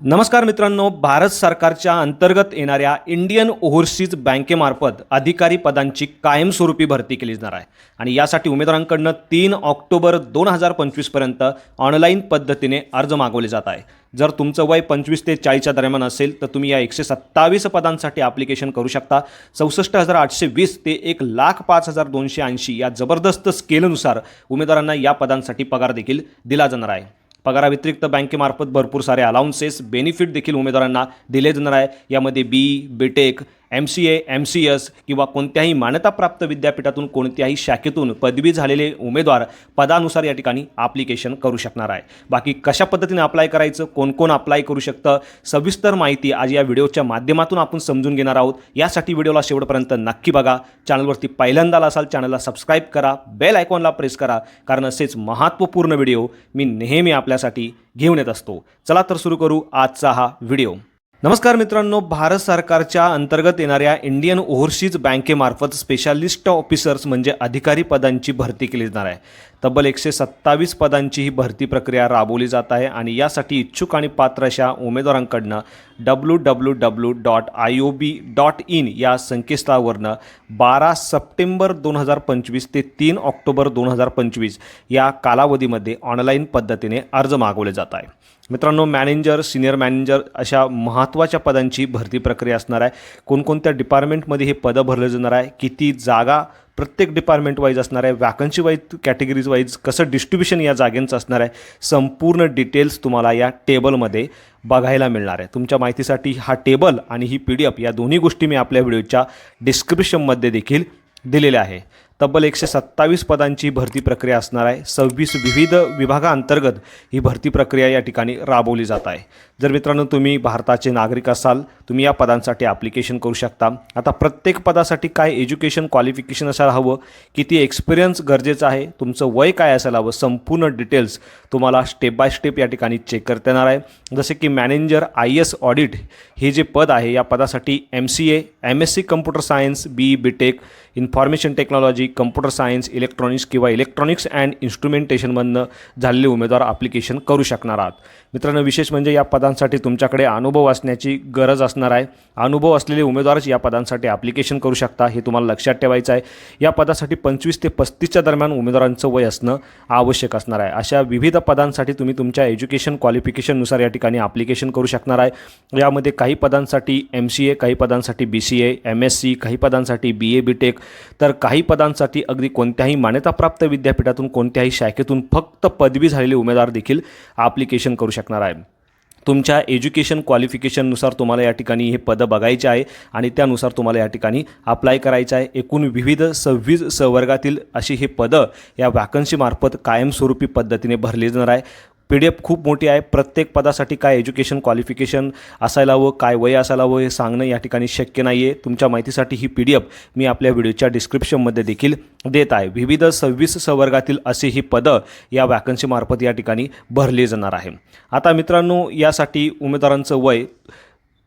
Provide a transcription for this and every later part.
नमस्कार मित्रांनो भारत सरकारच्या अंतर्गत येणाऱ्या इंडियन ओव्हरसीज बँकेमार्फत अधिकारी पदांची कायमस्वरूपी भरती केली जाणार आहे. आणि यासाठी उमेदवारांकडनं तीन ऑक्टोबर दोन हजार पंचवीसपर्यंत ऑनलाईन पद्धतीने अर्ज मागवले जात आहे. जर तुमचं वय पंचवीस ते चाळीसच्या दरम्यान असेल तर तुम्ही या एकशे सत्तावीस पदांसाठी ॲप्लिकेशन करू शकता. चौसष्ट हजार आठशे वीस ते एक लाख पाच हजार दोनशे ऐंशी या जबरदस्त स्केलनुसार उमेदवारांना या पदांसाठी पगार देखील दिला जाणार आहे. पगाराव्यतिरिक्त बँकेमार्फत भरपूर सारे अलाउन्सेस बेनिफिट देखील उमेदवारांना दिले जाणार आहे. यामध्ये B BTech M C A M C S किंवा कोणत्याही मान्यताप्राप्त विद्यापीठातून कोणत्याही शाखेतून पदवी झालेले उमेदवार पदानुसार या ठिकाणी ॲप्लिकेशन करू शकणार आहे. बाकी कशा पद्धतीने अप्लाय करायचं कोण कोण अप्लाय करू शकतं सविस्तर माहिती आज या व्हिडिओच्या माध्यमातून आपण समजून घेणार आहोत. यासाठी व्हिडिओला शेवटपर्यंत नक्की बघा. चॅनलवरती पहिल्यांदाला असाल चॅनलला सबस्क्राईब करा. बेल आयकॉनला प्रेस करा कारण असेच महत्त्वपूर्ण व्हिडिओ मी नेहमी आपल्यासाठी घेऊन येत असतो. चला तर सुरू करू आजचा हा व्हिडिओ. नमस्कार मित्रांनो भारत सरकारच्या अंतर्गत येणाऱ्या इंडियन ओव्हरसीज बँकेमार्फत स्पेशालिस्ट ऑफिसर्स म्हणजे अधिकारी पदांची भरती केली जाणार आहे. तब्बल एकशे सत्तावीस पदांची ही भरती प्रक्रिया राबवली जात आहे आणि यासाठी इच्छुक आणि पात्र अशा उमेदवारांकडनं W W W dot I O B dot in या संकेतस्थळावरनं बारा सप्टेंबर दोन हजार पंचवीस ते तीन ऑक्टोबर दोन हजार पंचवीस या कालावधीमध्ये ऑनलाईन पद्धतीने अर्ज मागवले जात आहे. मित्रांनो मॅनेजर सिनियर मॅनेजर अशा महत्त्वाच्या पदांची भरती प्रक्रिया असणार आहे. कोणकोणत्या डिपार्टमेंटमध्ये हे पदं भरले जाणार आहे? किती जागा प्रत्येक डिपार्टमेंट वाईज असणार आहे. वॅकन्सी वाईज कॅटेगरीज वाईज कसं डिस्ट्रीब्युशन या जागेंचं असणार आहे संपूर्ण डिटेल्स तुम्हाला या टेबलमध्ये बघायला मिळणार आहे. तुमच्या माहितीसाठी हा टेबल आणि ही पी डी एफ या दोन्ही गोष्टी मी आपल्या व्हिडिओच्या डिस्क्रिप्शनमध्ये देखील दिलेल्या आहे. तब्बल एकशे सत्तावीस पदांची भरती प्रक्रिया असणार आहे. सव्वीस विविध विभागाअंतर्गत ही भरती प्रक्रिया या ठिकाणी राबवली जात आहे. जर मित्रांनो तुम्ही भारताचे नागरिक असाल तुम्ही या पदांसाठी ॲप्लिकेशन करू शकता. आता प्रत्येक पदासाठी काय एज्युकेशन क्वालिफिकेशन असायला हवं किती एक्सपिरियन्स गरजेचं आहे तुमचं वय काय असायला हवं संपूर्ण डिटेल्स तुम्हाला स्टेप बाय स्टेप या ठिकाणी चेक करता येणार आहे. जसे की मॅनेजर आय एस ऑडिट हे जे पद आहे या पदासाठी M C A M S C computer science B B tech information technology computer science electronics किंवा इलेक्ट्रॉनिक्स अँड इन्स्ट्रुमेंटेशनमधनं झालेले उमेदवार ॲप्लिकेशन करू शकणार आहात. मित्रांनो विशेष म्हणजे या पदांसाठी तुमच्याकडे अनुभव असण्याची गरज असणार आहे. अनुभव असलेले उमेदवारच या पदांसाठी ॲप्लिकेशन करू शकता हे तुम्हाला लक्षात ठेवायचं आहे. या पदासाठी पंचवीस ते पस्तीसच्या दरम्यान उमेदवारांचं वय असणं आवश्यक असणार आहे. अशा विविध पदांसाठी तुम्ही तुमच्या एज्युकेशन क्वालिफिकेशननुसार या ठिकाणी ॲप्लिकेशन करू शकणार आहे. यामध्ये काही पदांसाठी एम सी ए काही पदांसाठी B C A M S C काही पदांसाठी बी ए बी टेक तर काही पदांसाठी अगदी कोणत्याही मान्यताप्राप्त विद्यापीठातून कोणत्याही शाखेतून फक्त पदवी झालेले उमेदवार देखील ॲप्लिकेशन करू शकणार आहे. तुमच्या एज्युकेशन क्वालिफिकेशननुसार तुम्हाला या ठिकाणी हे पदं बघायचे आहे आणि त्यानुसार तुम्हाला या ठिकाणी अप्लाय करायचं आहे. एकूण विविध सव्वीस संवर्गातील अशी हे पदं या वॅकन्सीमार्फत कायमस्वरूपी पद्धतीने भरली जाणार आहे. पी डी एफ खूप मोठी आहे. प्रत्येक पदासाठी काय एज्युकेशन क्वालिफिकेशन असायला हवं काय वय असायला हवं हे सांगणं या ठिकाणी शक्य नाही आहे तुमच्या माहितीसाठी ही पी डी एफ मी आपल्या व्हिडिओच्या डिस्क्रिप्शनमध्ये देखील देत आहे. विविध सव्वीस संवर्गातील अशी ही पदं या वॅकन्सीमार्फत या ठिकाणी भरली जाणार आहे. आता मित्रांनो यासाठी उमेदवारांचं वय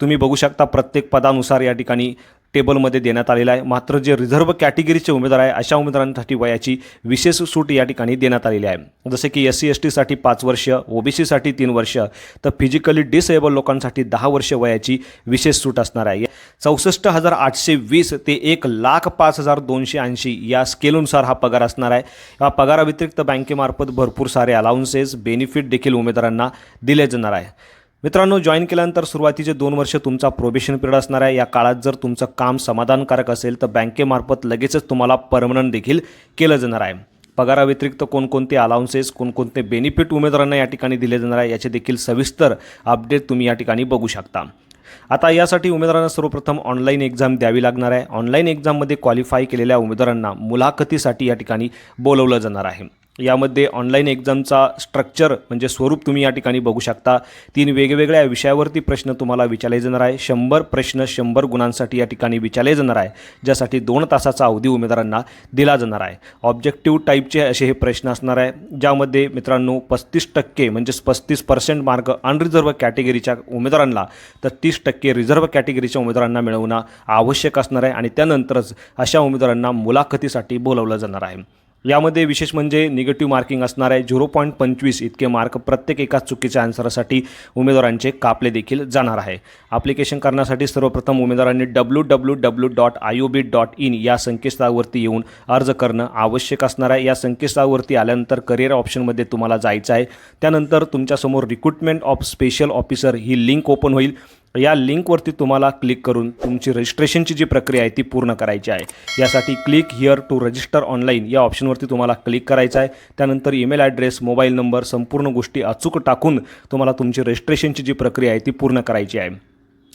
तुम्ही बघू शकता. प्रत्येक पदानुसार या ठिकाणी टेबलमध्ये देण्यात आलेलं आहे. मात्र जे रिझर्व्ह कॅटेगरीचे उमेदवार आहे अशा उमेदवारांसाठी वयाची विशेष सूट या ठिकाणी देण्यात आलेली आहे. जसे की एस सी एस टीसाठी पाच वर्ष ओ बी सीसाठी तीन वर्ष तर फिजिकली डिसेबल लोकांसाठी दहा वर्ष वयाची विशेष सूट असणार आहे. चौसष्ट हजार आठशे वीस ते एक लाख पाच हजार दोनशे ऐंशी या स्केलनुसार हा पगार असणार आहे. या पगाराव्यतिरिक्त बँकेमार्फत भरपूर सारे अलाउन्सेस बेनिफिट देखील उमेदवारांना दिले जाणार आहे. मित्रांनो जॉईन केल्यानंतर सुरुवातीचे दोन वर्ष तुमचा प्रोबेशन पिरियड असणार आहे. या काळात जर तुमचं काम समाधानकारक असेल तर बँकेमार्फत लगेचच तुम्हाला परमनंट देखील केलं जाणार आहे. पगाराव्यतिरिक्त कोणकोणते अलाउन्सेस कोणकोणते बेनिफिट उमेदवारांना या ठिकाणी दिले जाणार आहे याचे देखील सविस्तर अपडेट तुम्ही या ठिकाणी बघू शकता. आता यासाठी उमेदवारांना सर्वप्रथम ऑनलाईन एक्झाम द्यावी लागणार आहे. ऑनलाईन एक्झाममध्ये क्वालिफाय केलेल्या उमेदवारांना मुलाखतीसाठी या ठिकाणी बोलवलं जाणार आहे. यामध्ये ऑनलाईन एक्झामचा स्ट्रक्चर म्हणजे स्वरूप तुम्ही या ठिकाणी बघू शकता. तीन वेगवेगळ्या विषयावरती प्रश्न तुम्हाला विचारले जाणार आहे. शंभर प्रश्न शंभर गुणांसाठी या ठिकाणी विचारले जाणार आहे. ज्यासाठी दोन तासाचा अवधी उमेदवारांना दिला जाणार आहे. ऑब्जेक्टिव्ह टाईपचे असे हे प्रश्न असणार आहे ज्यामध्ये मित्रांनो पस्तीस टक्के म्हणजेच पस्तीस पर्सेंट मार्क अनरिझर्व्ह कॅटेगरीच्या उमेदवारांना तर तीस टक्के रिझर्व्ह कॅटेगरीच्या उमेदवारांना मिळवणं आवश्यक असणार आहे आणि त्यानंतरच अशा उमेदवारांना मुलाखतीसाठी बोलवलं जाणार आहे. यामध्ये विशेष म्हणजे निगेटिव्ह मार्किंग असणार आहे. झिरो पॉईंट पंचवीस इतके मार्क प्रत्येक एका चुकीच्या आन्सरसाठी उमेदवारांचे कापले देखील जाणार आहे. ॲप्लिकेशन करण्यासाठी सर्वप्रथम उमेदवारांनी W W W dot I O B dot in या संकेतस्थळावरती येऊन अर्ज करणं आवश्यक असणार आहे. या संकेतस्थळावरती आल्यानंतर करिअर ऑप्शनमध्ये तुम्हाला जायचं आहे. त्यानंतर तुमच्यासमोर रिक्रुटमेंट ऑफ स्पेशल ऑफिसर ही लिंक ओपन होईल. या लिंकवरती तुम्हाला क्लिक करून तुमची रजिस्ट्रेशनची जी प्रक्रिया आहे ती पूर्ण करायची आहे. यासाठी click here to register online या ऑप्शनवरती तुम्हाला क्लिक करायचं आहे. त्यानंतर ईमेल ॲड्रेस मोबाईल नंबर संपूर्ण गोष्टी अचूक टाकून तुम्हाला तुमची रजिस्ट्रेशनची जी प्रक्रिया आहे ती पूर्ण करायची आहे.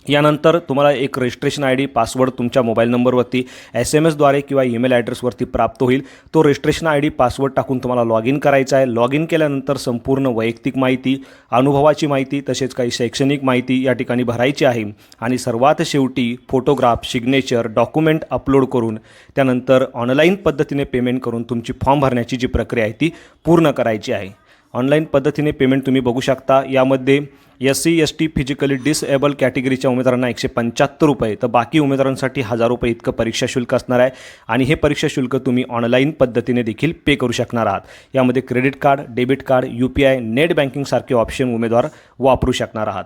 यानंतर तुम्हाला एक रजिस्ट्रेशन आय डी पासवर्ड तुमच्या मोबाईल नंबरवरती एस एम एसद्वारे किंवा ईमेल ॲड्रेसवरती प्राप्त होईल. तो रजिस्ट्रेशन आय डी पासवर्ड टाकून तुम्हाला लॉग इन करायचा आहे. लॉग इन केल्यानंतर संपूर्ण वैयक्तिक माहिती अनुभवाची माहिती तसेच काही शैक्षणिक माहिती या ठिकाणी भरायची आहे. आणि सर्वात शेवटी फोटोग्राफ सिग्नेचर डॉक्युमेंट अपलोड करून त्यानंतर ऑनलाईन पद्धतीने पेमेंट करून तुमची फॉर्म भरण्याची जी प्रक्रिया आहे ती पूर्ण करायची आहे. ऑनलाईन पद्धतीने पेमेंट तुम्ही बघू शकता. यामध्ये S C S T physically disable कॅटेगरीच्या उमेदवारांना एकशे पंच्याहत्तर रुपये तर बाकी उमेदवारांसाठी हजार रुपये इतकं परीक्षा शुल्क असणार आहे. आणि हे परीक्षा शुल्क तुम्ही ऑनलाईन पद्धतीने देखील पे करू शकणार आहात. यामध्ये credit card debit card U P I net बँकिंगसारखे option उमेदवार वापरू शकणार आहात.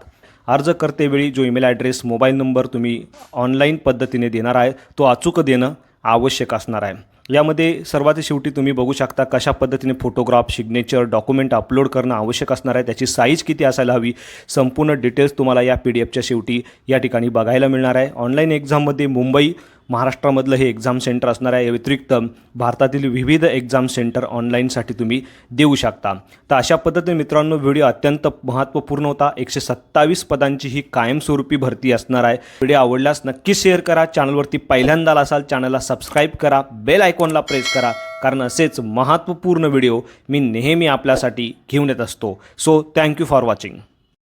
अर्ज करतेवेळी जो ईमेल ॲड्रेस मोबाईल नंबर तुम्ही ऑनलाईन पद्धतीने देणार आहे तो अचूक देणं आवश्यक असणार आहे. यामध्ये सर्वात शेवटी तुम्ही बघू शकता कशा पद्धतीने फोटोग्राफ सिग्नेचर डॉक्युमेंट अपलोड करणं आवश्यक असणार आहे. त्याची साईज किती असायला हवी संपूर्ण डिटेल्स तुम्हाला या पी डी एफच्या शेवटी या ठिकाणी बघायला मिळणार आहे. ऑनलाईन एक्झाममध्ये मुंबई महाराष्ट्रामधलं हे एक्झाम सेंटर असणार आहे. या व्यतिरिक्त भारतातील विविध एक्झाम सेंटर ऑनलाईनसाठी तुम्ही देऊ शकता. तर अशा पद्धतीने मित्रांनो व्हिडिओ अत्यंत महत्त्वपूर्ण होता. एकशे सत्तावीस पदांची ही कायमस्वरूपी भरती असणार आहे. व्हिडिओ आवडल्यास नक्की शेअर करा. चॅनलवरती पहिल्यांदा असाल चॅनलला सबस्क्राईब करा. बेल आयकॉनला प्रेस करा. कारण असेच महत्त्वपूर्ण व्हिडिओ मी नेहमी आपल्यासाठी घेऊन येत असतो. So thank you for watching